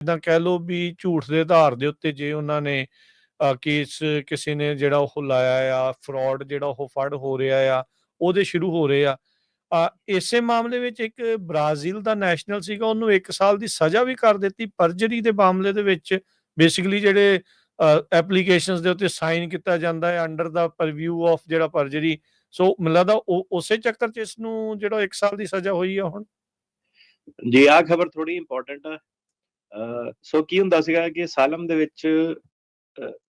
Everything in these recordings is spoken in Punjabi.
ਜਿੱਦਾਂ ਕਹਿ ਲਓ ਵੀ ਝੂਠ ਦੇ ਆਧਾਰ ਦੇ ਉੱਤੇ ਜੇ ਉਹਨਾਂ ਨੇ ਕੇਸ ਕਿਸੇ ਨੇ ਜਿਹੜਾ ਉਹ ਲਾਇਆ ਆ ਫਰਾਡ ਜਿਹੜਾ ਉਹ ਫੜ ਹੋ ਰਿਹਾ ਆ, ਉਹਦੇ ਸ਼ੁਰੂ ਹੋ ਰਹੇ ਆ। ਇਸੇ ਮਾਮਲੇ ਵਿੱਚ ਇੱਕ ਬ੍ਰਾਜ਼ੀਲ ਦਾ ਨੈਸ਼ਨਲ ਸੀਗਾ, ਉਹਨੂੰ 1 ਸਾਲ ਦੀ ਸਜ਼ਾ ਵੀ ਕਰ ਦਿੱਤੀ, ਪਰਜਰੀ ਦੇ ਮਾਮਲੇ ਦੇ ਵਿੱਚ ਬੇਸਿਕਲੀ ਜਿਹੜੇ ਐਪਲੀਕੇਸ਼ਨਸ ਦੇ ਉੱਤੇ ਸਾਈਨ ਕੀਤਾ ਜਾਂਦਾ ਹੈ ਅੰਡਰ ਦਾ ਪਰਵਿਊ ਆਫ ਜਿਹੜਾ ਪਰਜਰੀ। ਸੋ ਮੈਨੂੰ ਲੱਗਦਾ ਉਸੇ ਚੱਕਰ 'ਚ ਇਸ ਨੂੰ ਜਿਹੜਾ 1 ਸਾਲ ਦੀ ਸਜ਼ਾ ਹੋਈ ਆ ਹੁਣ। ਜੀ ਆ ਖਬਰ ਥੋੜੀ ਇੰਪੋਰਟੈਂਟ ਆ। ਸੋ ਕੀ ਹੁੰਦਾ ਸੀਗਾ ਕਿ ਸਾਲਮ ਦੇ ਵਿੱਚ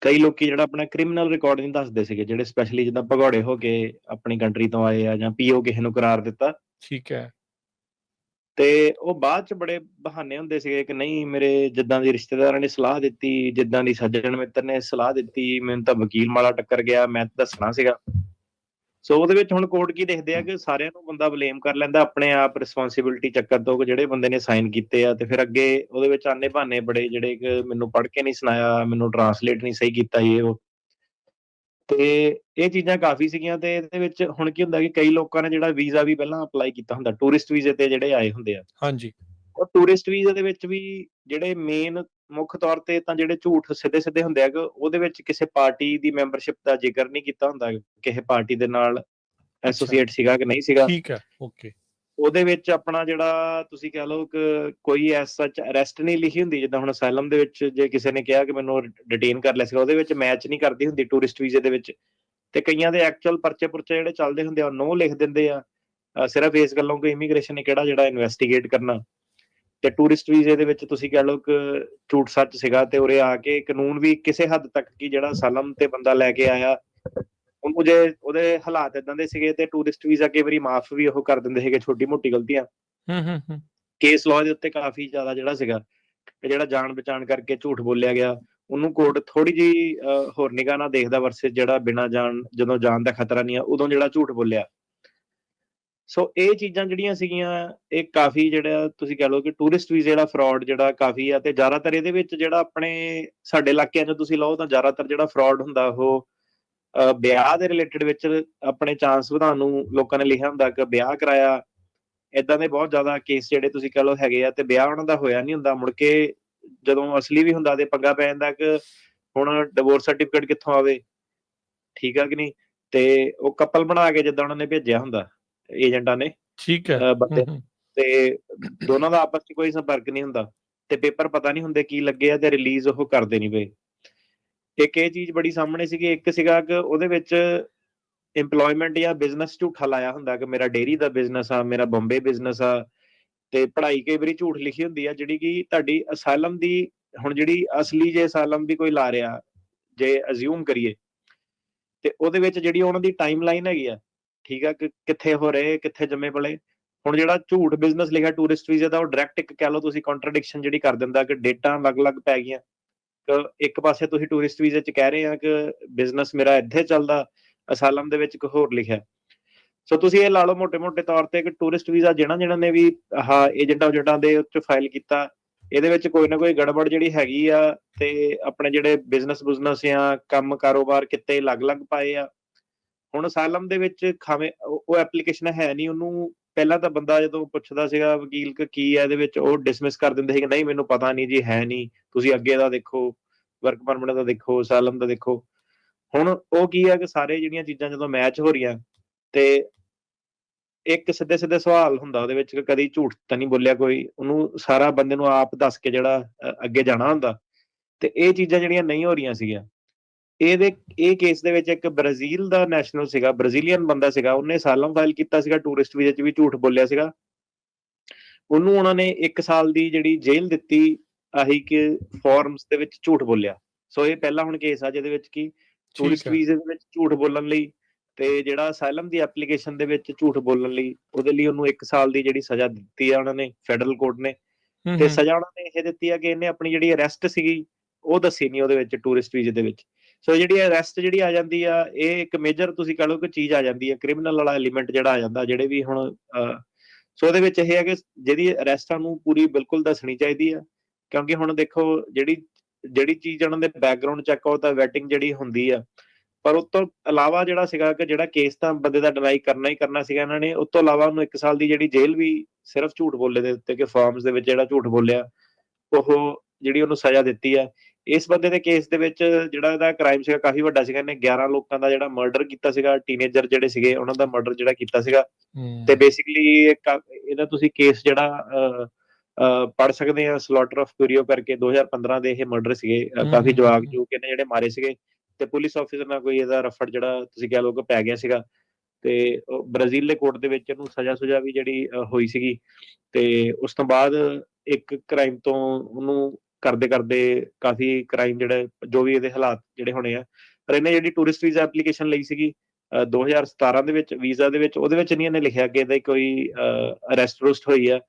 ਕਈ ਲੋਕੀ ਜਿਹੜਾ ਆਪਣਾ ਕ੍ਰਿਮੀਨਲ ਰਿਕਾਰਡ ਨਹੀਂ ਦੱਸਦੇ ਸੀਗੇ ਜਿਹੜੇ ਸਪੈਸ਼ਲੀ ਜਿੱਦਾਂ ਭਗੌੜੇ ਹੋ ਕੇ ਆਪਣੀ ਕੰਟਰੀ ਤੋਂ ਆਏ ਆ ਜਾਂ ਪੀਓ ਕਿਸੇ ਨੂੰ ਕਰਾਰ ਦਿੱਤਾ। ਠੀਕ ਹੈ। ਤੇ ਉਹ ਬਾਅਦ ਚ ਬੜੇ ਬਹਾਨੇ ਹੁੰਦੇ ਸੀਗੇ ਕਿ ਨਹੀਂ ਮੇਰੇ ਜਿੱਦਾਂ ਦੀ ਰਿਸ਼ਤੇਦਾਰਾਂ ਨੇ ਸਲਾਹ ਦਿੱਤੀ ਜਿੱਦਾਂ ਦੀ ਸੱਜਣ ਮਿੱਤਰ ਨੇ ਸਲਾਹ ਦਿੱਤੀ ਮੈਨੂੰ ਤਾਂ ਵਕੀਲ ਮਾਲਾ ਟੱਕਰ ਗਿਆ ਮੈਂ ਤਾਂ ਦੱਸਣਾ ਸੀਗਾ। ਸੋ ਉਹਦੇ ਵਿੱਚ ਹੁਣ ਕੋਰਟ ਕੀ ਦੇਖਦੇ ਆ ਕਿ ਸਾਰਿਆਂ ਨੂੰ ਬੰਦਾ ਬਲੇਮ ਕਰ ਲੈਂਦਾ ਆਪਣੇ ਆਪ ਰਿਸਪੌਂਸਿਬਿਲਟੀ ਚੱਕਰ ਤੋਂ ਕਿ ਜਿਹੜੇ ਬੰਦੇ ਨੇ ਸਾਈਨ ਕੀਤੇ ਆ ਤੇ ਫਿਰ ਅੱਗੇ ਉਹਦੇ ਵਿੱਚ ਆਨੇ ਬਹਾਨੇ ਬੜੇ ਜਿਹੜੇ ਕਿ ਮੈਨੂੰ ਪੜ੍ਹ ਕੇ ਨਹੀਂ ਸੁਣਾਇਆ ਮੈਨੂੰ ਟਰਾਂਸਲੇਟ ਨਹੀਂ ਸਹੀ ਕੀਤਾ ਇਹ ਉਹ। ਤੇ ਇਹ ਚੀਜ਼ਾਂ ਕਾਫੀ ਸੀਗੀਆਂ ਤੇ ਇਹਦੇ ਵਿੱਚ ਹੁਣ ਕੀ ਹੁੰਦਾ ਕਿ ਕਈ ਲੋਕਾਂ ਨੇ ਜਿਹੜਾ ਵੀਜ਼ਾ ਵੀ ਪਹਿਲਾਂ ਅਪਲਾਈ ਕੀਤਾ ਹੁੰਦਾ ਟੂਰਿਸਟ ਵੀਜ਼ੇ ਤੇ ਜਿਹੜੇ ਆਏ ਹੁੰਦੇ ਆ। ਹਾਂਜੀ। ਉਹ ਟੂਰਿਸਟ ਵੀਜ਼ੇ ਦੇ ਵਿੱਚ ਵੀ ਜਿਹੜੇ ਮੇਨ ਮੁੱਖ ਤੌਰ ਤੇ ਤਾਂ ਜਿਹੜੇ ਝੂਠ ਸਿੱਧੇ ਸਿੱਧੇ ਹੁੰਦੇ ਆ ਕਿ ਉਹਦੇ ਵਿੱਚ ਕਿਸੇ ਪਾਰਟੀ ਦੀ ਮੈਂਬਰਸ਼ਿਪ ਦਾ ਜ਼ਿਕਰ ਨਹੀਂ ਕੀਤਾ ਹੁੰਦਾ ਕਿਸੇ ਪਾਰਟੀ ਦੇ ਨਾਲ ਐਸੋਸੀਏਟ ਸੀਗਾ ਕਿ ਨਹੀਂ ਸੀਗਾ। ਠੀਕ ਹੈ ਓਕੇ। ਉਹਦੇ ਵਿੱਚ ਆਪਣਾ ਜਿਹੜਾ ਤੁਸੀਂ ਕਹ ਲਓ ਕਿ ਕੋਈ ਐਸ ਸੱਚ ਅਰੈਸਟ ਨਹੀਂ ਲਿਖੀ ਹੁੰਦੀ ਜਿੱਦਾਂ ਹੁਣ ਅਸਾਈਲਮ ਦੇ ਵਿੱਚ ਜੇ ਕਿਸੇ ਨੇ ਕਿਹਾ ਕਿ ਮੈਨੂੰ ਡਿਟੇਨ ਕਰ ਲਿਆ ਸੀਗਾ ਉਹਦੇ ਵਿੱਚ ਮੈਚ ਨਹੀਂ ਕਰਦੀ ਹੁੰਦੀ ਟੂਰਿਸਟ ਵੀਜ਼ੇ ਦੇ ਵਿੱਚ। ਤੇ ਕਈਆਂ ਦੇ ਐਕਚੁਅਲ ਪਰਚੇ ਪੁਰਚੇ ਜਿਹੜੇ ਚੱਲਦੇ ਹੁੰਦੇ ਆ ਨੋ ਲਿਖ ਦਿੰਦੇ ਆ। ਸਿਰਫ ਇਸ ਗੱਲੋਂ ਕਿ ਇਮੀਗ੍ਰੇਸ਼ਨ ਨੇ ਕਿਹੜਾ ਜਿਹੜਾ ਇਨਵੈਸਟੀਗੇਟ ਕਰਨਾ। ਤੇ ਟੂਰਿਸਟ ਵੀਜ਼ੇ ਦੇ ਵਿੱਚ ਤੁਸੀਂ ਕਹ ਲਓ ਕਿ ਝੂਠ ਸੱਚ ਸੀਗਾ ਤੇ ਉਰੇ ਆ ਕੇ ਕਾਨੂੰਨ ਵੀ ਕਿਸੇ ਹੱਦ ਤੱਕ ਕੀ ਜਿਹੜਾ ਸਾਲਮ ਤੇ ਬੰਦਾ ਲੈ ਕੇ ਆਇਆ ਉਹਨੂੰ ਜੇ ਉਹਦੇ ਹਾਲਾਤ ਇਦਾਂ ਦੇ ਸੀਗੇ ਤੇ ਟੂਰਿਸਟ ਵੀਜ਼ਾ ਕਈ ਵਾਰੀ ਮਾਫ ਵੀ ਉਹ ਕਰ ਦਿੰਦੇ ਸੀਗੇ ਛੋਟੀ ਮੋਟੀ ਗਲਤੀਆਂ। ਹੂੰ ਹੂੰ ਹੂੰ। ਕੇਸ ਲਾਅ ਦੇ ਉੱਤੇ ਕਾਫੀ ਜ਼ਿਆਦਾ ਜਿਹੜਾ ਸੀਗਾ ਕਿ ਜਿਹੜਾ ਜਾਣ ਪਛਾਣ ਕਰਕੇ ਝੂਠ ਬੋਲਿਆ ਗਿਆ ਉਹਨੂੰ ਕੋਰਟ ਥੋੜੀ ਜੀ ਹੋਰ ਨਿਗਾਹ ਨਾਲ ਦੇਖਦਾ ਵਰਸੇ ਜਿਹੜਾ ਬਿਨਾਂ ਜਾਣ ਜਦੋਂ ਜਾਣ ਦਾ ਖਤਰਾ ਨਹੀਂ ਆ ਉਦੋਂ ਜਿਹੜਾ ਝੂਠ ਬੋਲਿਆ। ਸੋ ਇਹ ਚੀਜ਼ਾਂ ਜਿਹੜੀਆਂ ਸੀਗੀਆਂ, ਇਹ ਕਾਫੀ ਜਿਹੜਾ ਤੁਸੀਂ ਕਹ ਲਓ ਕਿ ਟੂਰਿਸਟ ਵੀਜ਼ੇ ਜਿਹੜਾ ਫਰਾਡ ਜਿਹੜਾ ਕਾਫੀ ਆ ਤੇ ਜ਼ਿਆਦਾਤਰ ਇਹਦੇ ਵਿੱਚ ਜਿਹੜਾ ਆਪਣੇ ਸਾਡੇ ਇਲਾਕਿਆਂ 'ਚ ਤੁਸੀਂ ਲਓ ਤਾਂ ਜ਼ਿਆਦਾਤਰ ਜਿਹੜਾ ਫਰਾਡ ਹੁੰਦਾ ਉਹ ਵਿਆਹ ਦੇ ਰਿਲੇਟਡ ਵਿੱਚ ਆਪਣੇ ਚਾਂਸ ਵਧਾਉਣ ਨੂੰ ਲੋਕਾਂ ਨੇ ਲਿਖਿਆ ਹੁੰਦਾ ਕਿ ਵਿਆਹ ਕਰਾਇਆ। ਇਦਾਂ ਦੇ ਬਹੁਤ ਜ਼ਿਆਦਾ ਕੇਸ ਜਿਹੜੇ ਤੁਸੀਂ ਕਹ ਲਓ ਹੈਗੇ ਆ ਤੇ ਵਿਆਹ ਉਹਨਾਂ ਦਾ ਹੋਇਆ ਨਹੀਂ ਹੁੰਦਾ। ਮੁੜ ਕੇ ਜਦੋਂ ਅਸਲੀ ਵੀ ਹੁੰਦਾ ਤੇ ਪੰਗਾ ਪੈ ਜਾਂਦਾ ਕਿ ਹੁਣ ਡਿਵੋਰਸ ਸਰਟੀਫਿਕੇਟ ਕਿੱਥੋਂ ਆਵੇ, ਠੀਕ ਆ ਕਿ ਨਹੀਂ? ਤੇ ਉਹ ਕਪਲ ਬਣਾ ਕੇ ਜਿੱਦਾਂ ਉਹਨਾਂ ਨੇ ਭੇਜਿਆ ਹੁੰਦਾ। ਏਜੰਟਾਂ ਨੇ ਠੀਕ ਹੈ। ਬੰਦੇ ਤੇ ਦੋਨਾਂ ਦਾ ਆਪਸ ਵਿੱਚ ਕੋਈ ਸੰਪਰਕ ਨਹੀਂ ਹੁੰਦਾ ਤੇ ਪੇਪਰ ਪਤਾ ਨਹੀਂ ਹੁੰਦੇ ਕੀ ਲੱਗੇ ਆ ਤੇ ਰਿਲੀਜ਼ ਉਹ ਕਰਦੇ ਨਹੀਂ ਪਏ। ਇੱਕ ਇਹ ਚੀਜ਼ ਬੜੀ ਸਾਹਮਣੇ ਸੀਗੀ ਇੱਕ ਸੀਗਾ ਕਿ ਉਹਦੇ ਵਿੱਚ EMPLOYMENT ਜਾਂ ਬਿਜ਼ਨਸ ਝੂਠਾ ਲਾਇਆ ਹੁੰਦਾ ਕਿ ਮੇਰਾ ਡੇਰੀ ਦਾ ਬਿਜ਼ਨਸ ਆ ਮੇਰਾ ਬੰਬੇ ਬਿਜ਼ਨਸ ਆ ਤੇ ਪੜ੍ਹਾਈ ਕਈ ਵਾਰੀ ਝੂਠ ਲਿਖੀ ਹੁੰਦੀ ਆ ਜਿਹੜੀ ਕਿ ਤੁਹਾਡੀ ਅਸਾਈਲਮ ਦੀ ਹੁਣ ਜਿਹੜੀ ਅਸਲੀ ਜੇ ਅਸਾਈਲਮ ਦੀ ਕੋਈ ਲਾ ਰਿਹਾ ਜੇ ਅਜ਼ਿਊਮ ਕਰੀਏ ਤੇ ਉਹਦੇ ਵਿੱਚ ਜਿਹੜੀ ਉਹਨਾਂ ਦੀ ਟਾਈਮਲਾਈਨ ਹੈਗੀ ਆ ਠੀਕ ਆ, ਕਿ ਕਿੱਥੇ ਹੋ ਰਹੇ, ਕਿੱਥੇ ਜੰਮੇ ਪਲੇ। ਹੁਣ ਜਿਹੜਾ ਝੂਠ ਬਿਜ਼ਨਸ ਲਿਖਿਆ ਟੂਰਿਸਟ ਵੀਜ਼ੇ ਦਾ, ਉਹ ਡਾਇਰੈਕਟ ਇੱਕ ਕਹਿ ਲਓ ਤੁਸੀਂ ਕੰਟਰਡਿਕਸ਼ਨ ਜਿਹੜੀ ਕਰ ਦਿੰਦਾ ਕਿ ਡੇਟਾ ਅਲੱਗ-ਅਲੱਗ ਪੈ ਗਈਆਂ। ਇੱਕ ਪਾਸੇ ਤੁਸੀਂ ਟੂਰਿਸਟ ਵੀਜ਼ੇ 'ਚ ਕਹਿ ਰਹੇ ਆ ਕਿ ਬਿਜ਼ਨਸ ਮੇਰਾ ਇੱਥੇ ਚੱਲਦਾ, ਅਸਾਲਮ ਦੇ ਵਿੱਚ ਇੱਕ ਹੋਰ ਲਿਖਿਆ। ਸੋ ਤੁਸੀਂ ਇਹ ਲਾ ਲਓ ਮੋٹے-ਮੋٹے ਤੌਰ ਤੇ ਕਿ ਟੂਰਿਸਟ ਵੀਜ਼ਾ ਜਿਹੜਾ ਜਿਹਨਾਂ ਨੇ ਵੀ ਆਹ ਏਜੰਟਾਂ ਏਜੰਟਾਂ ਦੇ ਉੱਚ ਫਾਈਲ ਕੀਤਾ, ਇਹਦੇ ਵਿੱਚ ਕੋਈ ਨਾ ਕੋਈ ਗੜਬੜ ਜਿਹੜੀ ਹੈਗੀ ਆ ਤੇ ਆਪਣੇ ਜਿਹੜੇ ਬਿਜ਼ਨਸ ਬੁਜਨਸ ਆ ਕੰਮ ਕਾਰੋਬਾਰ ਕਿਤੇ ਅਲੱਗ-ਅਲੱਗ ਪਾਏ ਆ। ਹੁਣ ਅਸਾਲਮ ਦੇ ਵਿੱਚ ਖਾਵੇਂ, ਉਹ ਐਪਲੀਕੇਸ਼ਨ ਹੈ ਨਹੀਂ, ਉਹਨੂੰ ਪਹਿਲਾਂ ਤਾਂ ਬੰਦਾ ਜਦੋਂ ਪੁੱਛਦਾ ਸੀਗਾ ਵਕੀਲ ਕੀ ਹੈ ਇਹਦੇ ਵਿੱਚ, ਉਹ ਡਿਸਮਿਸ ਕਰ ਦਿੰਦੇ ਸੀ ਕਿ ਨਹੀਂ, ਮੈਨੂੰ ਪਤਾ ਨਹੀਂ ਜੀ, ਹੈ ਨਹੀਂ, ਤੁਸੀਂ ਅੱਗੇ ਦਾ ਦੇਖੋ ਵਰਕ ਪਰਮਿਟ ਦਾ ਦੇਖੋ, ਅਸਾਲਮ ਦਾ ਦੇਖੋ। ਹੁਣ ਉਹ ਕੀ ਹੈ ਕਿ ਸਾਰੇ ਜਿਹੜੀਆਂ ਚੀਜ਼ਾਂ ਜਦੋਂ ਮੈਚ ਹੋ ਰਹੀਆਂ ਤੇ ਇੱਕ ਸਿੱਧੇ ਸਿੱਧੇ ਸਵਾਲ ਹੁੰਦਾ ਉਹਦੇ ਵਿੱਚ ਕਿ ਕਦੀ ਝੂਠ ਤਾਂ ਨਹੀਂ ਬੋਲਿਆ ਕੋਈ, ਉਹਨੂੰ ਸਾਰਾ ਬੰਦੇ ਨੂੰ ਆਪ ਦੱਸ ਕੇ ਜਿਹੜਾ ਅੱਗੇ ਜਾਣਾ ਹੁੰਦਾ। ਤੇ ਇਹ ਚੀਜ਼ਾਂ ਜਿਹੜੀਆਂ ਨਹੀਂ ਹੋ ਰਹੀਆਂ ਸੀਗੀਆਂ ਇਹਦੇ ਇਹ ਕੇਸ ਦੇ ਵਿੱਚ ਇੱਕ ਬ੍ਰਾਜ਼ੀਲ ਦਾ ਨੈਸ਼ਨਲ ਸੀਗਾ ਬ੍ਰਾਜ਼ੀਲੀਅਨ ਬੰਦਾ ਸੀਗਾ ਉਹਨੇ ਸਾਲਮ ਫਾਈਲ ਕੀਤਾ ਸੀਗਾ ਟੂਰਿਸਟ ਵੀਜ਼ੇ 'ਚ ਵੀ ਝੂਠ ਬੋਲਿਆ ਸੀਗਾ। ਉਹਨੂੰ ਉਹਨਾਂ ਨੇ 1 ਸਾਲ ਦੀ ਜਿਹੜੀ ਜੇਲ੍ਹ ਦਿੱਤੀ ਆਹੀ ਕਿ ਫਾਰਮਸ ਦੇ ਵਿੱਚ ਝੂਠ ਬੋਲਿਆ। ਸੋ ਇਹ ਪਹਿਲਾ ਹੁਣ ਕੇਸ ਆ ਜਿਹਦੇ ਵਿੱਚ ਕੀ ਟੂਰਿਸਟ। ਵੀਜ਼ੇ ਦੇ ਵਿੱਚ ਝੂਠ ਬੋਲਣ ਲਈ ਤੇ ਜਿਹੜਾ ਅਸਾਈਲਮ ਦੀ ਐਪਲੀਕੇਸ਼ਨ ਦੇ ਵਿੱਚ ਝੂਠ ਬੋਲਣ ਲਈ ਉਹਦੇ ਲਈ ਉਹਨੂੰ 1 ਸਾਲ ਦੀ ਜਿਹੜੀ ਸਜ਼ਾ ਦਿੱਤੀ ਆ ਉਹਨਾਂ ਨੇ ਫੈਡਰਲ ਕੋਰਟ ਨੇ। ਤੇ ਸਜ਼ਾ ਉਹਨਾਂ ਨੇ ਇਹ ਦਿੱਤੀ ਆ ਕਿ ਇਹਨੇ ਆਪਣੀ ਜਿਹੜੀ ਅਰੈਸਟ ਸੀਗੀ ਉਹ ਦੱਸੀ ਨਹੀਂ ਉਹਦੇ ਵਿੱਚ ਟੂਰਿਸਟ ਵੀਜ਼ੇ ਦੇ ਵਿੱਚ। ਸੋ ਜਿਹੜੀ ਅਰੈਸਟ ਜਿਹੜੀ ਆ ਜਾਂਦੀ ਆ, ਇਹ ਇੱਕ ਮੇਜਰ ਤੁਸੀਂ ਕਹ ਲਓ ਕਿ ਚੀਜ਼ ਆ ਜਾਂਦੀ ਆ ਕ੍ਰਿਮੀਨਲ ਵਾਲਾ ਐਲੀਮੈਂਟ ਜਿਹੜਾ ਆ ਜਾਂਦਾ, ਜਿਹੜੇ ਵੀ ਹੁਣ ਸੋ ਉਹਦੇ ਵਿੱਚ ਇਹ ਹੈ ਕਿ ਜਿਹਦੀ ਅਰੈਸਟਾਂ ਨੂੰ ਪੂਰੀ ਬਿਲਕੁਲ ਦੱਸਣੀ ਚਾਹੀਦੀ ਆ, ਕਿਉਂਕਿ ਹੁਣ ਦੇਖੋ ਜਿਹੜੀ ਜਿਹੜੀ ਚੀਜ਼ ਉਹਨਾਂ ਦੇ ਬੈਕਗ੍ਰਾਉਂਡ ਚੈੱਕ ਆਊਟ ਤਾਂ ਵੈਟਿੰਗ ਜਿਹੜੀ ਹੁੰਦੀ ਆ, ਪਰ ਉਸ ਤੋਂ ਇਲਾਵਾ ਜਿਹੜਾ ਸੀਗਾ ਕਿ ਜਿਹੜਾ ਕੇਸ ਤਾਂ ਬੰਦੇ ਦਾ ਡਿਨਾਈ ਕਰਨਾ ਹੀ ਕਰਨਾ ਸੀਗਾ ਇਹਨਾਂ ਨੇ, ਉਸ ਤੋਂ ਇਲਾਵਾ ਉਹਨੂੰ 1 ਸਾਲ ਦੀ ਜਿਹੜੀ ਜੇਲ੍ਹ ਵੀ ਸਿਰਫ ਝੂਠ ਬੋਲੇ ਦੇ ਉੱਤੇ ਕਿ ਫਾਰਮਸ ਦੇ ਵਿੱਚ ਜਿਹੜਾ ਝੂਠ ਬੋਲਿਆ, ਉਹ ਜਿਹੜੀ ਉਹਨੂੰ ਸਜ਼ਾ ਦਿੱਤੀ ਆ ਇਸ ਬੰਦੇ ਦੇ ਕੇਸ ਦੇ ਵਿੱਚ ਜਿਹੜਾ ਇਹਦਾ ਕ੍ਰਾਈਮ ਸੀਗਾ ਕਾਫੀ ਵੱਡਾ ਸੀਗਾ ਇਹਨੇ 11 ਲੋਕਾਂ ਦਾ ਜਿਹੜਾ ਮਰਡਰ ਕੀਤਾ ਸੀਗਾ ਟੀਨੇਜਰ ਜਿਹੜੇ ਸੀਗੇ ਉਹਨਾਂ ਦਾ ਮਰਡਰ ਜਿਹੜਾ ਕੀਤਾ ਸੀਗਾ। ਤੇ ਬੇਸਿਕਲੀ ਇਹਦਾ ਤੁਸੀਂ ਕੇਸ ਜਿਹੜਾ ਪੜ ਸਕਦੇ ਆ ਸਲੋਟਰ ਆਫ ਕੁਰੀਓ ਕਰਕੇ 2015 ਦੇ ਇਹ ਮਰਡਰ ਸੀਗੇ। ਕਾਫੀ ਜਵਾਕ। ਜੋ ਕਿ ਨੇ ਜਿਹੜੇ ਮਾਰੇ ਸੀਗੇ। ਤੇ ਪੁਲਿਸ ਆਫੀਸਰ ਨਾਲ ਕੋਈ ਇਹਦਾ ਰਫੜ ਜਿਹੜਾ ਤੁਸੀਂ ਕਹਿ ਲਓ ਕਿ ਪੈ ਗਿਆ ਸੀਗਾ। ਤੇ ਬ੍ਰਾਜ਼ੀਲ ਦੇ ਕੋਰਟ ਦੇ ਵਿੱਚ ਇਹਨੂੰ ਸਜ਼ਾ ਸੁਜਾ ਵੀ ਜਿਹੜੀ ਹੋਈ ਸੀਗੀ। ਤੇ ਉਸ ਤੋਂ ਬਾਅਦ ਇੱਕ ਕ੍ਰਾਈਮ ਤੋਂ ਉਹਨੂੰ ਕਰਦੇ ਕਰਦੇ ਕਾਫੀ ਕ੍ਰਾਈਮ ਜਿਹੜਾ, ਜੋ ਵੀ ਇਹਦੇ ਹਾਲਾਤ ਜਿਹੜੇ ਹੋਣੇ ਆ। ਪਰ ਇਹਨੇ ਜਿਹੜੀ ਟੂਰਿਸਟ ਵੀਜ਼ਾ ਐਪਲੀਕੇਸ਼ਨ ਲਈ ਸੀਗੀ, ਅਹ 2017 ਦੇ ਵਿੱਚ ਵੀਜ਼ਾ ਦੇ ਵਿੱਚ, ਉਹਦੇ ਵਿੱਚ ਨਹੀਂ ਇਹਨੇ ਲਿਖਿਆ ਕਿ ਇਹਦਾ ਕੋਈ ਅਰੈਸਟ ਰੁਸਟ ਹੋਈ ਆ।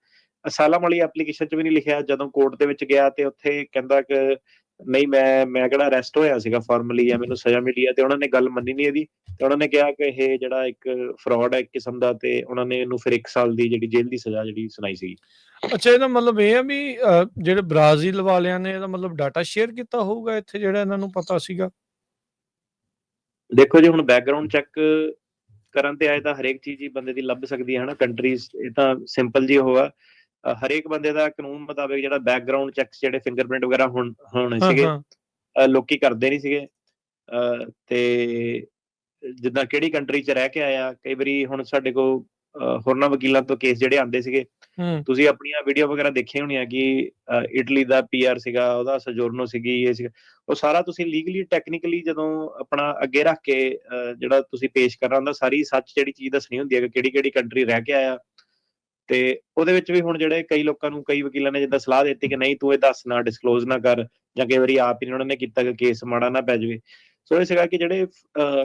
ਅਸਾਲਮ ਵਾਲੀ ਐਪਲੀਕੇਸ਼ਨ 'ਚ ਵੀ ਨਹੀਂ ਲਿਖਿਆ। ਜਦੋਂ ਕੋਰਟ ਦੇ ਵਿੱਚ ਗਿਆ ਤੇ ਉੱਥੇ ਕਹਿੰਦਾ ਕਿ ਨਹੀਂ ਮੈਂ ਮੈਂ ਕਿਹੜਾ ਅਰੈਸਟ ਹੋਇਆ ਸੀਗਾ ਫਾਰਮਲੀ ਜਾਂ ਮੈਨੂੰ ਸਜ਼ਾ ਮਿਲੀ ਆ ਤੇ ਉਹਨਾਂ ਨੇ ਗੱਲ ਮੰਨੀ ਨਹੀਂ ਇਹਦੀ ਤੇ ਉਹਨਾਂ ਨੇ ਕਿਹਾ ਕਿ ਇਹ ਜਿਹੜਾ ਇੱਕ ਫਰਾਡ ਹੈ ਇੱਕ ਕਿਸਮ ਦਾ ਤੇ ਉਹਨਾਂ ਨੇ ਇਹਨੂੰ ਫਿਰ 1 ਸਾਲ ਦੀ ਜਿਹੜੀ ਜੇਲ੍ਹ ਦੀ ਸਜ਼ਾ ਜਿਹੜੀ ਸੁਣਾਈ ਸੀ ਅੱਛਾ ਇਹਦਾ ਮਤਲਬ ਇਹ ਆ ਵੀ ਜਿਹੜੇ ਬ੍ਰਾਜ਼ੀਲ ਵਾਲਿਆਂ ਨੇ ਇਹਦਾ ਮਤਲਬ ਡਾਟਾ ਸ਼ੇਅਰ ਕੀਤਾ ਹੋਊਗਾ ਇੱਥੇ ਜਿਹੜਾ ਇਹਨਾਂ ਨੂੰ ਪਤਾ ਸੀਗਾ? ਦੇਖੋ ਜੀ ਹੁਣ ਬੈਕਗ੍ਰਾਉਂਡ ਚੈੱਕ ਕਰਨ ਤੇ ਆਏ ਤਾਂ ਹਰੇਕ ਚੀਜ਼ ਹੀ ਬੰਦੇ ਦੀ ਲੱਭ ਸਕਦੀ ਹੈ ਹਨਾ ਕੰਟਰੀਜ਼ ਇਹ ਤਾਂ ਸਿੰਪਲ ਜੀ ਹੋਗਾ ਹਰੇਕ ਬੰਦੇ ਦਾ ਕਾਨੂੰਨ ਮੁਤਾਬਕ ਜਿਹੜਾ ਬੈਕਗ੍ਰਾਉਂਡ ਚੈੱਕਸ ਜਿਹੜੇ ਫਿੰਗਰਪ੍ਰਿੰਟ ਵਗੈਰਾ ਹੁਣ ਸੀਗੇ ਲੋਕੀ ਕਰਦੇ ਨਹੀਂ ਸੀਗੇ। ਤੇ ਜਿੱਦਾਂ ਕਿਹੜੀ ਕੰਟਰੀ 'ਚ ਰਹਿ ਕੇ ਆਇਆ ਕਈ ਵਾਰੀ ਹੁਣ ਸਾਡੇ ਕੋਲ ਹੋਰਨਾਂ ਵਕੀਲਾਂ ਤੋਂ ਕੇਸ ਜਿਹੜੇ ਆਉਂਦੇ ਸੀਗੇ। ਤੁਸੀਂ ਆਪਣੀਆਂ ਵੀਡੀਓ ਵਗੈਰਾ ਦੇਖੀਆਂ ਹੋਣੀਆਂ ਕਿ ਇਟਲੀ ਦਾ ਪੀਆਰ ਸੀਗਾ ਉਹਦਾ ਸਜੋਰਨੋ ਸੀਗੀ ਇਹ ਸੀਗਾ। ਉਹ ਸਾਰਾ ਤੁਸੀਂ ਲੀਗਲੀ ਟੈਕਨੀਕਲੀ ਜਦੋਂ ਆਪਣਾ ਅੱਗੇ ਰੱਖ ਕੇ ਜਿਹੜਾ ਤੁਸੀਂ ਪੇਸ਼ ਕਰਨਾ ਹੁੰਦਾ ਸਾਰੀ ਸੱਚ ਜਿਹੜੀ ਚੀਜ਼ ਦੱਸਣੀ ਹੁੰਦੀ ਹੈ ਕਿ ਕਿਹੜੀ ਕਿਹੜੀ ਕੰਟਰੀ ਰਹਿ ਕੇ ਆਇਆ ਤੇ ਉਹਦੇ ਵਿੱਚ ਵੀ ਹੁਣ ਜਿਹੜੇ ਕਈ ਲੋਕਾਂ ਨੂੰ, ਕਈ ਵਕੀਲਾਂ ਨੇ ਜਿੱਦਾਂ ਸਲਾਹ ਦਿੱਤੀ ਕਿ ਨਹੀਂ ਤੂੰ ਇਹ ਦੱਸ ਨਾ ਡਿਸਕਲੋਜ਼ ਨਾ ਕਰ ਜਾਂ ਕਈ ਵਾਰੀ ਆਪ ਹੀ ਉਹਨਾਂ ਨੇ ਕੀਤਾ ਕਿ ਕੇਸ ਮਾੜਾ ਨਾ ਪੈ ਜਾਵੇ। ਸੋ ਇਹ ਸੀਗਾ ਕਿ ਜਿਹੜੇ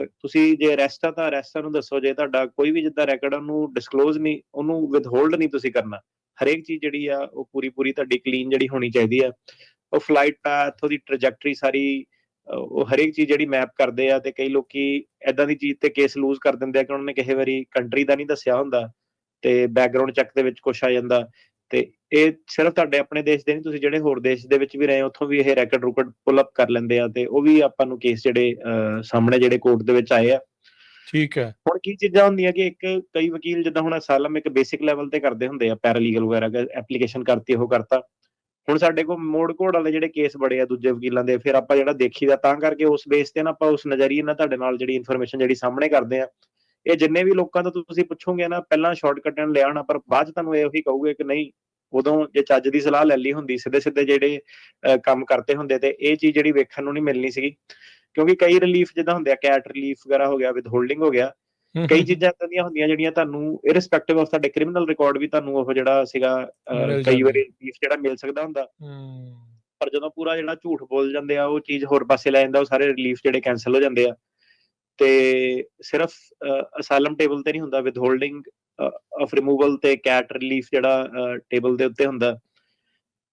ਤੁਸੀਂ ਜੇ ਅਰੈਸਟ ਆ ਤਾਂ ਅਰੈਸਟਾਂ ਨੂੰ ਦੱਸੋ, ਜੇ ਤੁਹਾਡਾ ਕੋਈ ਵੀ ਜਿੱਦਾਂ ਰੈਕੋਰਡ ਉਹਨੂੰ ਡਿਸਕਲੋਜ਼ ਨਹੀਂ, ਉਹਨੂੰ ਵਿਦਹੋਲਡ ਨਹੀਂ ਤੁਸੀਂ ਕਰਨਾ। ਹਰੇਕ ਚੀਜ਼ ਜਿਹੜੀ ਆ ਉਹ ਪੂਰੀ ਪੂਰੀ ਤੁਹਾਡੀ ਕਲੀਨ ਜਿਹੜੀ ਹੋਣੀ ਚਾਹੀਦੀ ਆ। ਉਹ ਫਲਾਈਟ ਪੈਥ ਉਹਦੀ ਟ੍ਰੈਜੈਕਟਰੀ ਸਾਰੀ ਉਹ ਹਰੇਕ ਚੀਜ਼ ਜਿਹੜੀ ਮੈਪ ਕਰਦੇ ਆ ਤੇ ਕਈ ਲੋਕੀ ਐਦਾਂ ਦੀ ਚੀਜ਼ ਤੇ ਕੇਸ ਲੂਜ਼ ਕਰ ਦਿੰਦੇ ਆ ਕਿ ਉਹਨਾਂ ਨੇ ਕਿਸੇ ਵਾਰੀ ਕੰਟਰੀ ਦਾ ਨਹੀਂ ਦੱਸਿਆ ਹੁੰਦਾ। ਤੇ ਬੈਕਗ੍ਰਾਉਂਡ ਚੈੱਕ ਦੇ ਵਿੱਚ ਕੁਝ ਆ ਜਾਂਦਾ। ਤੇ ਇਹ ਸਿਰਫ ਤੁਹਾਡੇ ਆਪਣੇ ਦੇਸ਼ ਦੇ ਨਹੀਂ ਤੁਸੀਂ ਜਿਹੜੇ ਹੋਰ ਦੇਸ਼ ਦੇ ਵਿੱਚ ਵੀ ਰਹੇ ਉੱਥੋਂ ਵੀ ਇਹ ਰੈਕਡ ਰੁਕਡ ਪੁੱਲ ਅਪ ਕਰ ਲੈਂਦੇ ਆ ਤੇ ਉਹ ਵੀ ਆਪਾਂ ਨੂੰ ਕੇਸ ਜਿਹੜੇ ਸਾਹਮਣੇ ਜਿਹੜੇ ਕੋਰਟ ਦੇ ਵਿੱਚ ਆਏ ਆ। ਠੀਕ ਹੈ। ਹੁਣ ਕੀ ਚੀਜ਼ਾਂ ਹੁੰਦੀਆਂ ਕਿ ਇੱਕ ਕਈ ਵਕੀਲ ਜਿੱਦਾਂ ਹੁਣ ਅਸਾਲਮ ਇੱਕ ਬੇਸਿਕ ਲੈਵਲ ਤੇ ਕਰਦੇ ਹੁੰਦੇ ਆ ਪੈਰਾਲੀਗਲ ਵਗੈਰਾ ਐਪਲੀਕੇਸ਼ਨ ਕਰਤੀ ਉਹ ਕਰਤਾ। ਹੁਣ ਸਾਡੇ ਕੋਲ ਮੋੜ ਕੋੜ ਵਾਲੇ ਜਿਹੜੇ ਕੇਸ ਬੜੇ ਆ ਦੂਜੇ ਵਕੀਲਾਂ ਦੇ ਫਿਰ ਆਪਾਂ ਜਿਹੜਾ ਦੇਖੀਦਾ ਤਾਂ ਕਰਕੇ ਉਸ ਬੇਸ ਤੇ ਨਾ ਆਪਾਂ ਉਸ ਨਜ਼ਰੀਏ ਨਾਲ ਤੁਹਾਡੇ ਨਾਲ ਜਿਹੜੀ ਇਨਫੋਰਮੇਸ਼ਨ ਜਿਹੜੀ ਸਾਹਮਣੇ ਕਰਦੇ ਆ ਇਹ ਜਿੰਨੇ ਵੀ ਲੋਕਾਂ ਤੋਂ ਤੁਸੀਂ ਪੁੱਛੋਗੇ ਨਾ ਪਹਿਲਾਂ ਸ਼ਾਰਟਕਟ ਨਾਲ ਲਿਆਉਣਾ ਪਰ ਬਾਅਦ ਚ ਤੁਹਾਨੂੰ ਇਹ ਉਹੀ ਕਹੋਗੇ ਕਿ ਨਹੀਂ ਉਦੋਂ ਜੇ ਚੱਜ ਦੀ ਸਲਾਹ ਲੈ ਲਈ ਹੁੰਦੀ ਸਿੱਧੇ ਸਿੱਧੇ ਜਿਹੜੇ ਕੰਮ ਕਰਤੇ ਹੁੰਦੇ ਤੇ ਇਹ ਚੀਜ਼ ਜਿਹੜੀ ਵੇਖਣ ਨੂੰ ਨਹੀਂ ਮਿਲਣੀ ਸੀਗੀ। ਕਿਉਂਕਿ ਕਈ ਰਿਲੀਫ ਜਿੱਦਾਂ ਹੁੰਦੇ ਆ ਕੈਟ ਰਿਲੀਫ ਵਗੈਰਾ ਹੋ ਗਿਆ ਵਿਦ ਹੋਲਡਿੰਗ ਹੋ ਗਿਆ ਕਈ ਚੀਜ਼ਾਂ ਇਦਾਂ ਦੀਆਂ ਹੁੰਦੀਆਂ ਜਿਹੜੀਆਂ ਤੁਹਾਨੂੰ ਇਰਰਿਸਪੈਕਟਿਵ ਆਫ ਤੁਹਾਡੇ ਕ੍ਰਿਮੀਨਲ ਰਿਕਾਰਡ ਵੀ ਤੁਹਾਨੂੰ ਉਹ ਜਿਹੜਾ ਸੀਗਾ ਕਈ। ਵਾਰੀ ਰਿਲੀਫ ਜਿਹੜਾ ਮਿਲ ਸਕਦਾ ਹੁੰਦਾ। ਪਰ ਜਦੋਂ ਪੂਰਾ ਜਿਹੜਾ ਝੂਠ ਬੋਲ ਜਾਂਦੇ ਆ ਉਹ ਚੀਜ਼ ਹੋਰ ਪਾਸੇ ਲੈ ਜਾਂਦਾ ਉਹ ਸਾਰੇ ਰਿਲੀਫ ਜਿਹੜੇ ਕੈਨਸਲ ਹੋ ਜਾਂਦੇ ਆ। ਤੇ ਸਿਰਫ ਅਸਾਲਮ ਟੇਬਲ ਤੇ ਨਹੀਂ ਹੁੰਦਾ ਵਿਦ ਹੋਲਡਿੰਗ ਆਫ ਰਿਮੂਵਲ ਤੇ ਕੈਟ ਰਿਲੀਫ ਜਿਹੜਾ ਟੇਬਲ ਦੇ ਉੱਤੇ ਹੁੰਦਾ।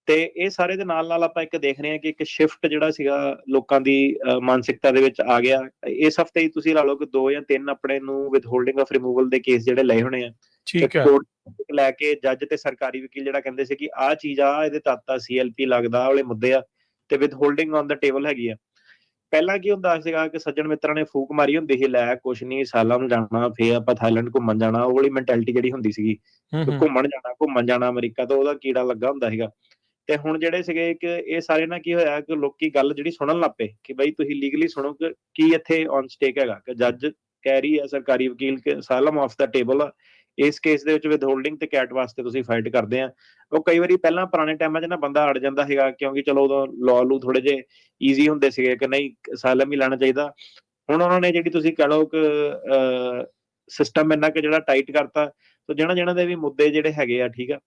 ਤੇ ਇਹ ਸਾਰੇ ਦੇ ਨਾਲ ਨਾਲ ਆਪਾਂ ਇੱਕ ਦੇਖ ਰਹੇ ਹਾਂ ਕਿ ਇੱਕ ਸ਼ਿਫਟ ਜਿਹੜਾ ਸੀਗਾ ਲੋਕਾਂ ਦੀ ਮਾਨਸਿਕਤਾ ਦੇ ਵਿੱਚ ਆ ਗਿਆ। ਇਸ ਹਫ਼ਤੇ ਹੀ ਤੁਸੀਂ ਲਾ ਲਓ ਕਿ ਦੋ ਜਾਂ ਤਿੰਨ ਆਪਣੇ ਨੂੰ ਵਿਦ ਹੋਲਡਿੰਗ ਆਫ ਰਿਮੂਵਲ ਦੇ ਕੇਸ ਜਿਹੜੇ ਲਏ ਹੋਣੇ ਆ। ਠੀਕ ਹੈ ਕੋਰਟ ਲੈ ਕੇ ਜੱਜ ਤੇ ਸਰਕਾਰੀ ਵਕੀਲ ਜਿਹੜਾ ਕਹਿੰਦੇ ਸੀ ਕਿ ਆਹ ਚੀਜ਼ ਆ ਇਹਦੇ ਤੱਤ ਸੀਐਲਪੀ ਲੱਗਦਾ ਵਾਲੇ ਮੁੱਦੇ ਆ ਤੇ withholding on the table ਹੈਗੀ ਆ। ਪਹਿਲਾਂ ਕੀ ਹੁੰਦਾ ਸੀਗਾ ਕਿ ਸੱਜਣ ਮਿੱਤਰਾਂ ਨੇ ਫੂਕ ਮਾਰੀ ਹੁੰਦੀ ਸੀ ਲੈ ਕੁਛ ਨਹੀਂ ਸਾਲਾਂ ਨੂੰ ਜਾਣਾ ਫੇਰ ਆਪਾਂ ਥਾਈਲੈਂਡ ਘੁੰਮਣ ਜਾਣਾ ਉਹ ਵਾਲੀ ਮੈਂਟੈਲਿਟੀ ਜਿਹੜੀ ਹੁੰਦੀ ਸੀਗੀ ਘੁੰਮਣ ਜਾਣਾ ਘੁੰਮਣ ਜਾਣਾ ਅਮਰੀਕਾ ਤੋਂ ਉਹਦਾ ਕੀੜਾ ਲੱਗਾ ਹੁੰਦਾ ਸੀਗਾ। ਤੇ ਹੁਣ ਜਿਹੜੇ ਸੀਗੇ ਕਿ ਇਹ ਸਾਰੇ ਨਾਲ ਕੀ ਹੋਇਆ ਕਿ ਲੋਕੀ ਗੱਲ ਜਿਹੜੀ ਸੁਣਨ ਲੱਗ ਪਏ ਕਿ ਬਈ ਤੁਸੀਂ ਲੀਗਲੀ ਸੁਣੋ ਕਿ ਕੀ ਇੱਥੇ ਔਨ ਸਟੇਕ ਹੈਗਾ ਕਿ ਜੱਜ ਕਹਿ ਰਹੀ ਹੈ ਸਰਕਾਰੀ ਵਕੀਲ ਕਿ ਸਾਲਮ ਆਫ ਦਾ ਟੇਬਲ ਇਸ ਕੇਸ ਦੇ ਵਿੱਚ ਵਿਦ ਹੋਲਡਿੰਗ ਤੇ ਕੈਟ ਵਾਸਤੇ ਤੁਸੀਂ ਫਾਈਟ ਕਰਦੇ ਆ। ਉਹ ਕਈ ਵਾਰੀ ਪਹਿਲਾਂ ਪੁਰਾਣੇ ਟਾਈਮਾਂ 'ਚ ਨਾ ਬੰਦਾ ਅੜ ਜਾਂਦਾ ਸੀਗਾ ਕਿਉਂਕਿ ਚਲੋ ਉਦੋਂ ਲਾਅ ਲੂ ਥੋੜੇ ਜੇ ਈਜ਼ੀ ਹੁੰਦੇ ਸੀਗੇ ਕਿ ਨਹੀਂ ਸਾਲਮ ਹੀ ਲੈਣਾ ਚਾਹੀਦਾ। ਹੁਣ ਉਹਨਾਂ ਨੇ ਜਿਹੜੀ ਤੁਸੀਂ ਕਹ ਲਓ ਕਿ ਸਿਸਟਮ ਇੰਨਾ ਕਿ ਜਿਹੜਾ ਟਾਈਟ ਕਰਤਾ ਸੋ ਜਿਹਨਾਂ ਜਿਹਨਾਂ ਦੇ ਵੀ ਮੁੱਦੇ ਜਿਹੜੇ ਹੈਗੇ ਆ ਠੀਕ ਆ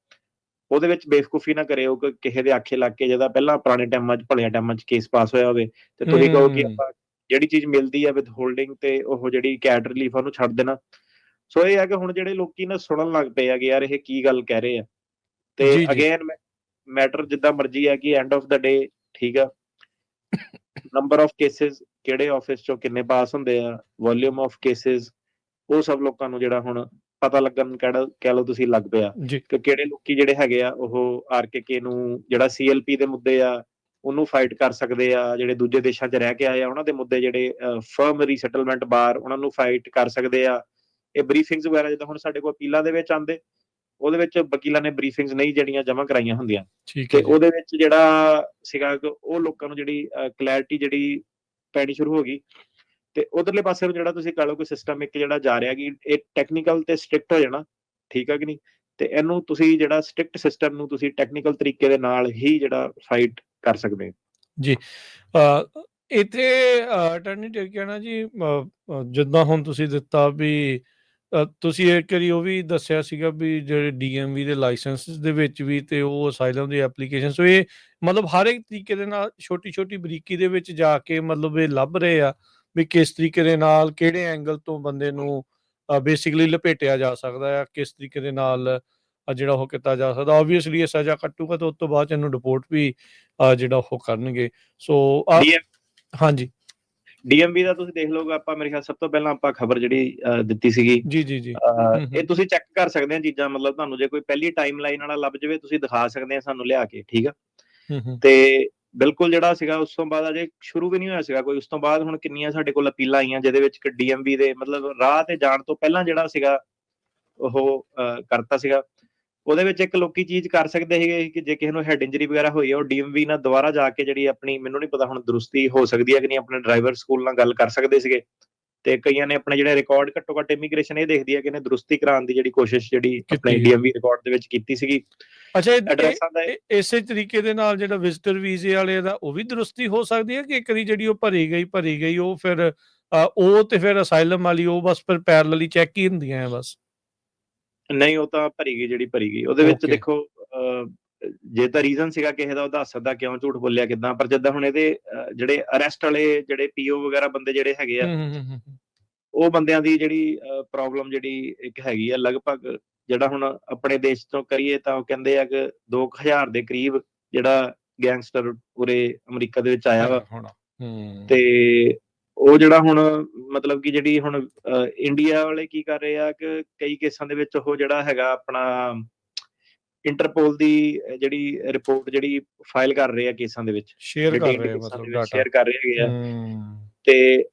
ਉਹਦੇ ਵਿੱਚ ਬੇਵਕੂਫੀ ਨਾ ਕਰਿਓ ਕਿ ਕਿਸੇ ਦੇ ਆਖੇ ਲੱਗ ਕੇ ਜਿਹਦਾ ਪਹਿਲਾਂ ਪੁਰਾਣੇ ਟਾਈਮਾਂ 'ਚ ਭਲਿਆ ਟਾਈਮਾਂ 'ਚ ਕੇਸ ਪਾਸ ਹੋਇਆ ਹੋਵੇ ਤੇ ਤੁਸੀਂ ਕਹੋ ਕਿ। ਆਪਾਂ ਜਿਹੜੀ ਚੀਜ਼ ਮਿਲਦੀ ਆ ਵਿਦ ਹੋਲਡਿੰਗ ਤੇ ਉਹ ਜਿਹੜੀ ਕੈਟ ਰਿਲੀਫ ਉਹਨੂੰ ਛੱਡ ਦੇਣਾ। ਸੋ ਇਹ ਹੈ ਕਿ ਹੁਣ ਜਿਹੜੇ ਲੋਕੀ ਨਾ ਸੁਣਨ ਲੱਗ ਪਏ ਆ ਕਿ ਯਾਰ ਇਹ ਕੀ ਗੱਲ ਕਹਿ ਰਹੇ ਆ। ਤੇ ਅਗੇਨ ਮੈਟਰ ਜਿੱਦਾਂ ਮਰਜ਼ੀ ਹੈ ਕਿ ਐਂਡ ਆਫ ਦਾ ਡੇ ਠੀਕ ਆ। ਨੰਬਰ ਆਫ ਕੇसेस ਕਿਹੜੇ ਆਫਿਸ ਚੋਂ ਕਿੰਨੇ ਪਾਸ ਹੁੰਦੇ ਆ ਵੋਲਿਊਮ ਆਫ ਕੇसेस ਉਹ ਸਭ ਲੋਕਾਂ ਨੂੰ ਜਿਹੜਾ ਹੁਣ ਪਤਾ ਲੱਗਣ ਕਿਹੜਾ ਕਹਿ ਲਓ ਤੁਸੀਂ ਲੱਗ ਪਿਆ। ਕਿ ਕਿਹੜੇ ਲੋਕੀ ਜਿਹੜੇ ਹੈਗੇ ਆ ਉਹ ਆਰਕੇਕੇ ਨੂੰ ਜਿਹੜਾ ਸੀਐਲਪੀ ਦੇ ਮੁੱਦੇ ਆ ਉਹਨੂੰ ਫਾਈਟ ਕਰ ਸਕਦੇ ਆ ਜਿਹੜੇ ਦੂਜੇ ਦੇਸ਼ਾਂ 'ਚ ਰਹਿ ਕੇ ਆਏ ਆ ਉਹਨਾਂ ਦੇ ਮੁੱਦੇ ਜਿਹੜੇ ਫਰਮ ਰੀਸੈਟਲਮੈਂਟ ਬਾਰ ਉਹਨਾਂ ਨੂੰ ਫਾਈਟ ਕਰ ਸਕਦੇ ਆ। ਇਹ ਬਰੀਫਿੰਗਸ ਵਗੈਰਾ ਜਿੱਦਾਂ ਹੁਣ ਸਾਡੇ ਕੋਲ ਅਪੀਲਾਂ ਦੇ ਵਿੱਚ ਆਂਦੇ ਉਹਦੇ ਵਿੱਚ ਵਕੀਲਾਂ ਨੇ ਬਰੀਫਿੰਗਸ ਨਹੀਂ ਜਿਹੜੀਆਂ ਜਮ੍ਹਾਂ ਕਰਾਈਆਂ ਹੁੰਦੀਆਂ। ਤੇ ਜੀ। ਉਹਦੇ ਵਿੱਚ ਜਿਹੜਾ ਸੀਗਾ ਕਿ ਉਹ ਲੋਕਾਂ ਨੂੰ ਜਿਹੜੀ ਕਲੈਰਿਟੀ ਜਿਹੜੀ ਪੈਣੀ ਸ਼ੁਰੂ ਹੋ ਗਈ। ਤੇ ਉਧਰਲੇ ਪਾਸੇ ਨੂੰ ਜਿਹੜਾ ਤੁਸੀਂ ਕਹ ਲਓ ਕਿ ਸਿਸਟਮ ਇੱਕ ਜਿਹੜਾ ਜਾ ਰਿਹਾ ਕਿ ਇਹ ਟੈਕਨੀਕਲ ਤੇ ਸਟ੍ਰਿਕਟ ਹੋ ਜਾਣਾ ਠੀਕ ਹੈ ਕਿ ਨਹੀਂ? ਤੇ ਇਹਨੂੰ ਤੁਸੀਂ ਜਿਹੜਾ ਸਟ੍ਰਿਕਟ ਸਿਸਟਮ ਨੂੰ ਤੁਸੀਂ ਟੈਕਨੀਕਲ ਤਰੀਕੇ ਦੇ ਨਾਲ ਹੀ ਜਿਹੜਾ ਫਾਈਟ ਕਰ ਸਕਦੇ ਹੋ। ਅ, ਇੱਥੇ ਅਟਰਨੀ ਟੇਕਿਆਣਾ ਜੀ ਜਿੱਦਾਂ ਹੁਣ ਤੁਸੀਂ ਦਿੱਤਾ ਵੀ ਤੁਸੀਂ ਇੱਕ ਵਾਰੀ ਉਹ ਵੀ ਦੱਸਿਆ ਸੀਗਾ ਵੀ ਜਿਹੜੇ ਡੀਐਮਵੀ ਦੇ ਲਾਇਸੈਂਸ ਦੇ ਵਿੱਚ ਵੀ ਤੇ ਉਹ ਅਸਾਈਲਮ ਦੀ ਐਪਲੀਕੇਸ਼ਨ ਸੋ ਇਹ ਮਤਲਬ ਹਰ ਇੱਕ ਤਰੀਕੇ ਦੇ ਨਾਲ ਛੋਟੀ ਛੋਟੀ ਬਰੀਕੀ ਦੇ ਵਿੱਚ ਜਾ ਕੇ ਮਤਲਬ ਇਹ ਲੱਭ ਰਹੇ ਆ ਵੀ ਕਿਸ ਤਰੀਕੇ ਦੇ ਨਾਲ ਕਿਹੜੇ ਐਂਗਲ ਤੋਂ ਬੰਦੇ ਨੂੰ ਬੇਸਿਕਲੀ ਲਪੇਟਿਆ ਜਾ ਸਕਦਾ ਆ ਕਿਸ ਤਰੀਕੇ ਦੇ ਨਾਲ ਜਿਹੜਾ ਉਹ ਕੀਤਾ ਜਾ ਸਕਦਾ। ਆਬਵੀਅਸਲੀ ਇਹ ਸਜ਼ਾ ਕੱਟੂਗਾ ਤੇ ਉਸ ਤੋਂ ਬਾਅਦ ਇਹਨੂੰ ਰਿਪੋਰਟ ਵੀ ਜਿਹੜਾ ਉਹ ਕਰਨਗੇ। ਸੋ ਹਾਂਜੀ। ਡੀਐਮਵੀ ਦਾ ਤੁਸੀਂ ਦੇਖ ਲਓਗੇ ਆਪਾਂ ਮੇਰੇ ਖਿਆਲ ਸਭ ਤੋਂ ਪਹਿਲਾਂ ਆਪਾਂ ਖਬਰ ਜਿਹੜੀ ਦਿੱਤੀ ਸੀਗੀ ਜੀ ਜੀ ਜੀ। ਇਹ ਤੁਸੀਂ ਚੈੱਕ ਕਰ ਸਕਦੇ ਆ ਚੀਜ਼ਾਂ ਮਤਲਬ ਤੁਹਾਨੂੰ ਜੇ ਕੋਈ ਪਹਿਲੀ ਟਾਈਮਲਾਈਨ ਵਾਲਾ ਲੱਭ ਜਾਵੇ ਤੁਸੀਂ ਦਿਖਾ ਸਕਦੇ ਆ ਸਾਨੂੰ ਲਿਆ ਕੇ ਠੀਕ ਆ? ਤੇ ਬਿਲਕੁਲ ਜਿਹੜਾ ਸੀਗਾ ਉਸ ਤੋਂ ਬਾਅਦ ਅਜੇ ਸ਼ੁਰੂ ਵੀ ਨਹੀਂ ਹੋਇਆ ਸੀਗਾ ਕੋਈ ਉਸ ਤੋਂ ਬਾਅਦ ਹੁਣ ਕਿੰਨੀਆਂ ਸਾਡੇ ਕੋਲ ਅਪੀਲਾਂ ਆਈਆਂ ਜਿਹਦੇ ਵਿੱਚ ਕਿ ਡੀਐਮਵੀ ਦੇ ਮਤਲਬ ਰਾਹ ਤੇ ਜਾਣ ਤੋਂ ਪਹਿਲਾਂ ਜਿਹੜਾ ਸੀਗਾ ਉਹ ਕਰਤਾ ਸੀਗਾ। ਉਹਦੇ ਵਿੱਚ ਇੱਕ ਲੋਕੀ ਚੀਜ਼ ਕਰ ਸਕਦੇ ਸੀਗੇ ਕਿ ਜੇ ਕਿਸੇ ਨੂੰ ਹੈਡ ਇੰਜਰੀ ਵਗੈਰਾ ਹੋਈ ਹੈ ਉਹ ਡੀਐਮਵੀ ਨਾਲ ਦੁਬਾਰਾ ਜਾ ਕੇ ਜਿਹੜੀ ਆਪਣੀ ਮੈਨੂੰ ਨਹੀਂ ਪਤਾ ਹੁਣ ਦਰੁਸਤੀ ਹੋ ਸਕਦੀ ਹੈ ਕਿ ਨਹੀਂ ਆਪਣੇ ਡਰਾਈਵਰ ਸਕੂਲ ਨਾਲ ਗੱਲ ਕਰ ਸਕਦੇ ਸੀਗੇ। ਤੇ ਕਈਆਂ ਨੇ ਆਪਣੇ ਜਿਹੜੇ ਰਿਕਾਰਡ ਘੱਟੋ ਘੱਟ ਇਮੀਗ੍ਰੇਸ਼ਨ ਇਹ ਦੇਖਦੀ ਹੈ ਕਿ ਇਹਨੇ ਦਰੁਸਤੀ ਕਰਾਉਣ ਦੀ ਜਿਹੜੀ ਕੋਸ਼ਿਸ਼ ਜਿਹੜੀ ਆਪਣੇ। ਡੀਐਮਵੀ ਰਿਕਾਰਡ ਦੇ ਵਿੱਚ ਕੀਤੀ ਸੀਗੀ। ਅੱਛਾ ਦਾ ਇਸੇ ਤਰੀਕੇ ਦੇ ਨਾਲ ਜਿਹੜਾ ਵਿਜ਼ਟਰ ਵੀਜ਼ੇ ਵਾਲੇ ਦਾ ਉਹ ਵੀ ਦਰੁਸਤੀ ਹੋ ਸਕਦੀ ਹੈ ਕਿ ਇੱਕ ਵਾਰੀ ਜਿਹੜੀ ਉਹ ਭਰੀ ਗਈ ਭਰੀ ਗਈ ਉਹ ਫਿਰ ਉਹ ਤੇ ਫਿਰ ਅਸਾਈਲਮ ਵਾਲੀ ਉਹ ਬਸ ਫਿਰ ਪੈਰਲਲੀ ਚੈੱਕ ਹੀ ਹੁੰਦੀਆਂ ਹੈ ਬਸ। ਨਹੀਂ ਉਹ ਤਾਂ ਭਰੀ ਗਈ ਜਿਹੜੀ ਭਰੀ ਗਈ ਉਹਦੇ ਵਿੱਚ Okay. ਦੇਖੋ ਅਹ, ਜੇ ਤਾਂ ਰੀਜ਼ਨ ਸੀਗਾ ਕਿਸੇ ਦਾ ਉਹ ਦੱਸ ਸਕਦਾ ਕਿਉਂ ਝੂਠ ਬੋਲਿਆ ਕਿਦਾਂ ਪਰ ਜਿੱਦਾਂ ਹੁਣ ਇਹਦੇ ਅਹ, ਜਿਹੜੇ ਅਰੈਸਟ ਵਾਲੇ ਜਿਹੜੇ ਪੀਓ ਵਗੈਰਾ ਬੰਦੇ ਜਿਹੜੇ ਹੈਗੇ ਆ ਹੂੰ ਹੂੰ ਹੂੰ ਹੂੰ। ਉਹ ਬੰਦਿਆਂ ਦੀ ਜਿਹੜੀ ਪ੍ਰੋਬਲਮ ਜਿਹੜੀ ਇੱਕ ਹੈਗੀ ਆ ਲਗਭਗ ਜਿਹੜਾ ਹੁਣ ਆਪਣੇ ਦੇਸ਼ ਤੋਂ ਕਰੀਏ ਤਾਂ ਉਹ ਕਹਿੰਦੇ ਆ ਕਿ 2000 ਦੇ ਕਰੀਬ ਜਿਹੜਾ ਗੈਂਗਸਟਰ ਪੂਰੇ ਅਮਰੀਕਾ ਦੇ ਵਿੱਚ ਆਇਆ ਵਾ ਹੁਣ ਹੂੰ ਤੇ ਉਹ ਜਿਹੜਾ ਹੁਣ ਮਤਲਬ ਕਿ ਜਿਹੜੀ ਹੁਣ ਇੰਡੀਆ ਵਾਲੇ ਕੀ ਕਰ ਰਹੇ ਆ ਕਿ ਕਈ ਕੇਸਾਂ ਦੇ ਵਿੱਚ ਉਹ ਜਿਹੜਾ ਹੈਗਾ ਆਪਣਾ ਇੰਟਰਪੋਲ ਦੀ ਜਿਹੜੀ ਰਿਪੋਰਟ ਜਿਹੜੀ ਫਾਈਲ ਕਰ ਰਹੇ ਆ ਕੇਸਾਂ ਦੇ ਵਿੱਚ। ਸ਼ੇਅਰ ਕਰ ਰਹੇ ਆ ਮਤਲਬ ਡਾਟਾ ਸ਼ੇਅਰ ਕਰ ਰਹੇ ਆ। ਤੇ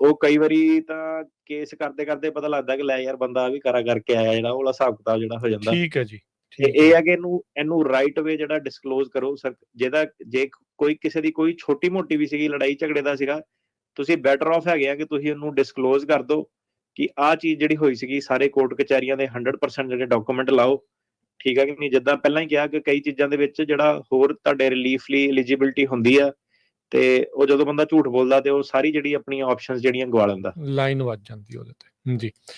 ਉਹ ਕਈ ਵਾਰੀ ਤਾਂ ਕੇਸ ਕਰਦੇ ਕਰਦੇ ਪਤਾ ਲੱਗਦਾ ਕਿ ਲੈ ਯਾਰ ਬੰਦਾ ਆ ਵੀ ਕਰਾ ਕਰਕੇ ਆਇਆ ਜਿਹੜਾ ਉਹ ਵਾਲਾ ਹਿਸਾਬ ਕਿਤਾਬ ਜਿਹੜਾ ਹੋ ਜਾਂਦਾ। ਠੀਕ ਹੈ ਜੀ ਇਹ ਹੈ ਕਿ ਇਹਨੂੰ ਇਹਨੂੰ ਰਾਈਟ ਵੇ ਜਿਹੜਾ ਡਿਸਕਲੋਜ਼ ਕਰੋ। ਜਿਹਦਾ ਜੇ ਕੋਈ ਕਿਸੇ ਦੀ ਕੋਈ ਛੋਟੀ ਮੋਟੀ ਵੀ ਸੀਗੀ ਲੜਾਈ ਝਗੜੇ ਦਾ ਸੀਗਾ ਤੁਸੀਂ ਬੈਟਰ ਆਫ ਹੈਗੇ ਆ ਕਿ ਤੁਸੀਂ ਉਹਨੂੰ ਡਿਸਕਲੋਜ਼ ਕਰ ਦਿਓ ਕਿ ਆਹ ਚੀਜ਼ ਜਿਹੜੀ ਹੋਈ ਸੀਗੀ, ਸਾਰੇ ਕੋਰਟ ਕਚਹਿਰੀਆਂ ਦੇ 100% ਜਿਹੜੇ ਡਾਕੂਮੈਂਟ ਲਾਓ, ਠੀਕ ਹੈ ਕਿ ਨਹੀਂ? ਜਿੱਦਾਂ ਪਹਿਲਾਂ ਹੀ ਕਿਹਾ ਕਿ ਕਈ ਚੀਜ਼ਾਂ ਦੇ ਵਿੱਚ ਜਿਹੜਾ ਹੋਰ ਤੁਹਾਡੇ ਰਿਲੀਫ ਲਈ ਐਲੀਜੀਬਿਲਟੀ ਹੁੰਦੀ ਆ ਤੇ ਉਹ ਜਦੋਂ ਬੰਦਾ ਝੂਠ ਬੋਲਦਾ ਤੇ ਉਹ ਸਾਰੀ ਜਿਹੜੀ ਆਪਣੀਆਂ ਆਪਸ਼ਨਸ ਜਿਹੜੀਆਂ ਗਵਾ ਲੈਂਦਾ। ਲਾਈਨ ਵੱਜ ਜਾਂਦੀ ਉਹਦੇ ਤੇ। ਜੀ।